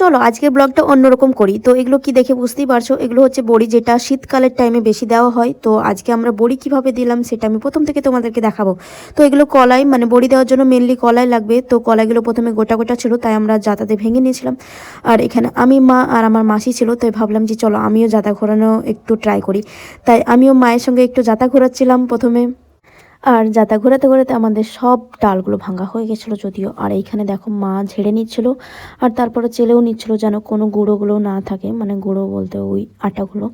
চলো, আজকের ব্লগটা অন্যরকম করি। তো এগুলো কি দেখে বুঝতেই পারছ? এগুলো হচ্ছে বড়ি যেটা শীতকালের টাইমে বেশি দেওয়া হয়। তো আজকে আমরা বড়ি কীভাবে দিলাম সেটা আমি প্রথম থেকে তোমাদেরকে দেখাবো। তো এগুলো কলাই মানে বড়ি দেওয়ার জন্য মেনলি কলাই লাগবে। তো কলাইগুলো প্রথমে গোটা গোটা ছিল, তাই আমরা জাতাতে ভেঙে নিয়েছিলাম। আর এখানে আমি মা আর আমার মাসি ছিল, তাই ভাবলাম যে চলো, আমিও জাতা ঘোরানো একটু ট্রাই করি। তাই আমিও মায়ের সঙ্গে একটু জাতা ঘোরাচ্ছিলাম প্রথমে। আর যাতা ঘোরাতে ঘোরাতে আমাদের সব ডালগুলো ভাঙা হয়ে গেছিল যদিও। আর এইখানে দেখো মা ঝেড়ে নিচ্ছিল আর তারপরে চেলেও নিচ্ছিল যেন কোনো গুঁড়োগুলো না থাকে মানে গুঁড়ো বলতে ওই আটাগুলো।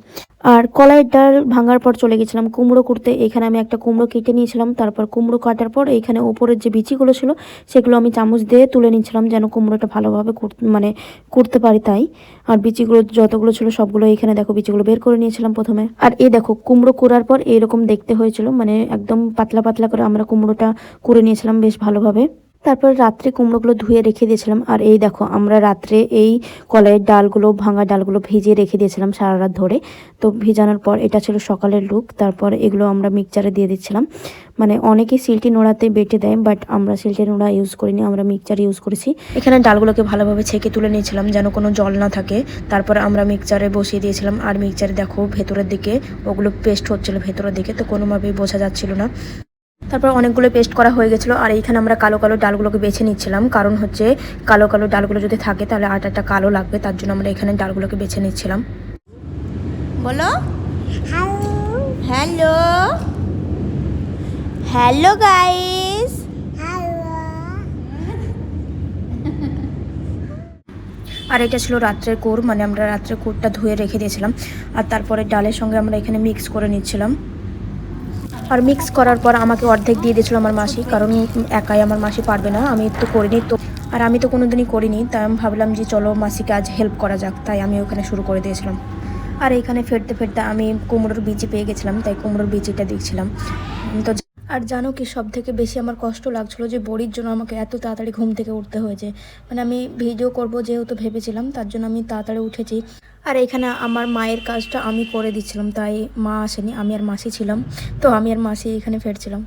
আর কলাইয়ের ডাল ভাঙার পর চলে গেছিলাম কুমড়ো কুড়তে এখানে আমি একটা কুমড়ো কেটে নিয়েছিলাম, তারপর কুমড়ো কাটার পর এখানে ওপরের যে বিচিগুলো ছিল, সেগুলো আমি চামচ দিয়ে তুলে নিচ্ছিলাম যেন কুমড়োটা ভালোভাবে মানে কুড়তে পারি তাই। আর বিচিগুলো যতগুলো ছিল সবগুলো এখানে দেখো বিচিগুলো বের করে নিয়েছিলাম প্রথমে। আর এই দেখো কুমড়ো কুড়ার পর এরকম দেখতে হয়েছিল মানে একদম পাতলা পাতলা করে আমরা কুমড়োটা করে নিয়েছিলাম বেশ ভালোভাবে। তারপর রাত্রে কুমড়োগুলো ধুয়ে রেখে দিয়েছিলাম। আর এই দেখো, আমরা রাত্রে এই কলাইয়ের ডালগুলো, ভাঙা ডালগুলো ভিজিয়ে রেখে দিয়েছিলাম সারা রাত ধরে। তো ভিজানোর পর এটা ছিল সকালের লুক, তারপর এগুলো আমরা মিক্সচারে দিয়ে দিচ্ছিলাম। মানে অনেকে সিলটি নোড়াতে বেটে দেয়, বাট আমরা সিলটি নোড়া ইউজ করিনি, আমরা মিক্সচার ইউজ করেছি। এখানে ডালগুলোকে ভালোভাবে ছেঁকে তুলে নিয়েছিলাম যেন কোনো জল না থাকে। তারপর আমরা মিক্সচারে বসিয়ে দিয়েছিলাম। আর মিক্সচারে দেখো, ভেতরের দিকে ওগুলো পেস্ট হচ্ছিল ভেতরের দিকে, তো কোনোভাবেই বোঝা যাচ্ছিল না। তারপর অনেকগুলো পেস্ট করা হয়ে গেছিল, আর এইখানে আমরা কালো কালো ডালগুলোকে বেছে নিচ্ছিলাম। কারণ হচ্ছে কালো কালো ডালগুলো যদি থাকে তাহলে আটাটা কালো লাগবে, তার জন্য আমরা এখানে ডালগুলোকে বেছে নিচ্ছিলাম। বলো? হ্যালো? হ্যালো গাইস আর এটা ছিল রাত্রের কোর মানে আমরা রাত্রের কোরটা ধুয়ে রেখে দিয়েছিলাম। আর তারপরে ডালের সঙ্গে আমরা এখানে মিক্স করে নিচ্ছিলাম। আর মিক্স করার পর আমাকে অর্ধেক দিয়ে দিয়েছিল আমার মাসি, কারণ একাই আমার মাসি পারবে না, আমি তো করিনি তো। আর আমি তো কোনো দিনই করিনি, তাই আমি ভাবলাম যে চলো মাসিকে আজ হেল্প করা যাক, তাই আমি ওখানে শুরু করে দিয়েছিলাম। আর এখানে ফেরতে ফেরতে আমি কুমড়োর বিচি পেয়ে গেছিলাম, তাই কুমড়োর বিচিটা দেখছিলাম তো আর জানো কি সব থেকে বেশি আমার কষ্ট লাগছিল যে বড়ির জন্য আমাকে এত তাড়াতাড়ি ঘুম থেকে উঠতে হয়েছে। মানে আমি ভিডিও করব যেহেতু ভেবেছিলাম, তার জন্য আমি তাড়াতাড়ি উঠেছি। আর এখানে আমার মায়ের কাজটা আমি করে দিচ্ছিলাম, তাই মা আসেনি, আমি আর মাসি ছিলাম। তো আমি আর মাসি এখানে ফেরছিলাম।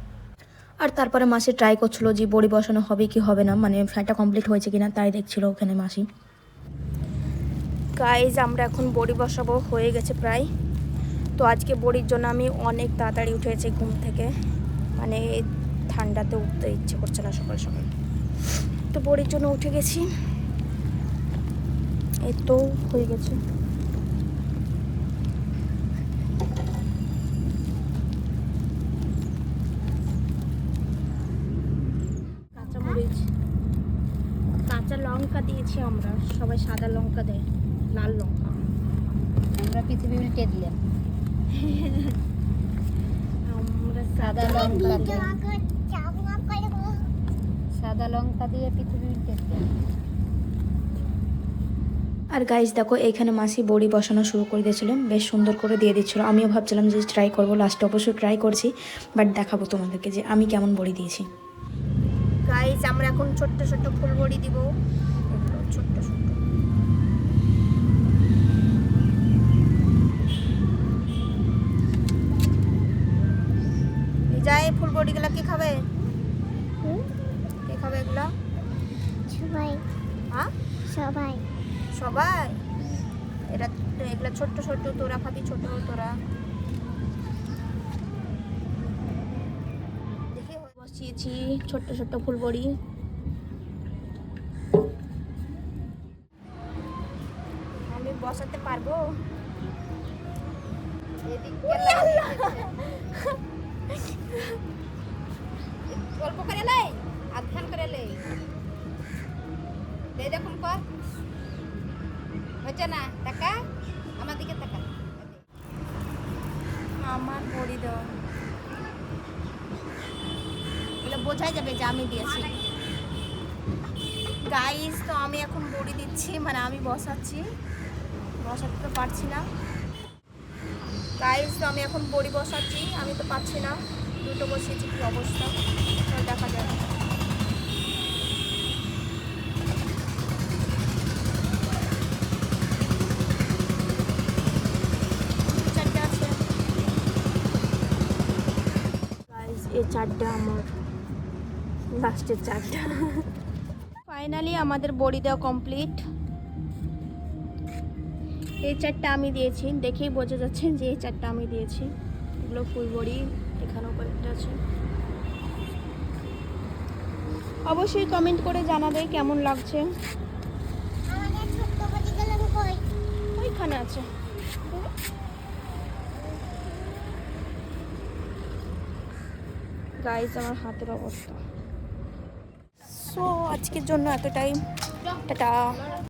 আর তারপরে মাসি ট্রাই করছিল যে বড়ি বসানো হবে কি হবে না মানে ফ্যাটটা কমপ্লিট হয়েছে কিনা, তাই দেখছিল ওখানে মাসি। গাইজ আমরা এখন বড়ি বসাবো, হয়ে গেছে প্রায়। তো আজকে বড়ির জন্য আমি অনেক তাড়াতাড়ি উঠেছি ঘুম থেকে। মানে ঠান্ডাতে উঠতে ইচ্ছে করছে না সকাল সকাল। তো বড়ির জন্য উঠে গেছি। এই তো হয়ে গেছে। কাঁচামরিচ। কাঁচা লঙ্কা দিয়েছি আমরা। সবাই সাদা লঙ্কা দেয় লাল লঙ্কা। আমরা পৃথিবী উল্টে দিলাম সাদা লঙ্কা দিয়ে। সাদা লঙ্কা দিয়ে পৃথিবী উল্টে আর গাইজ দেখো এইখানে মাসি বড়ি বসানো শুরু করে দিয়েছিল। বেশ সুন্দর করে দিয়ে দিচ্ছিল। আমিও ভাবছিলাম যে ট্রাই করব লাস্টে অবশ্যই ট্রাই করছি বাট দেখাবো তোমাদেরকে যে আমি কেমন বড়ি দিয়েছি। গাইজ আমরা এখন ছোট্ট ছোট্ট ফুল বড়ি দিব ছোট্ট ছোট্ট। যাই ফুল বড়িগুলো কি খাবে? কে খাবে এগুলো? সবাই। হ্যাঁ? সবাই। সবাই? এটা এগুলো ছোট্ট ছোট্ট তোরা খাবি ছোট তোরা। দেখে বসিয়েছি ছোট্ট ছোট্ট ফুলবড়ি আমি বসাতে পারব? গল্প করে লাই, আখ্যান করে লাই। দে দেখুন কর। হচ্ছে না, টাকা? আমার দিকে টাকা। আমার বড়ি দাও। এগুলো বোঝাই যাবে যে আমি দিয়েছি। গাইস তো আমি এখন বড়ি দিচ্ছি মানে আমি বসাচ্ছি। বসাতে তো পারছি না। গাইস আমি এখন বড়ি বসাচ্ছি। আমি তো পাচ্ছি না। দুটো বসিয়েছি, কি অবস্থা? দেখা যাবে চারটা আমার। লাস্টের চারটা। ফাইনালি আমাদের বড়ি দেওয়া কমপ্লিট এই চারটা আমি দিয়েছি, দেখেই বোঝা যাচ্ছে যে এই চারটা আমি দিয়েছি। এগুলো ফুলবড়ি এখানেও কয়েকটা আছে। অবশ্যই কমেন্ট করে জানাবে কেমন লাগছে। ওইখানে আছে। গাইজ আমার হাতের অবস্থা। সো আজকের জন্য এতটাই। টাটা।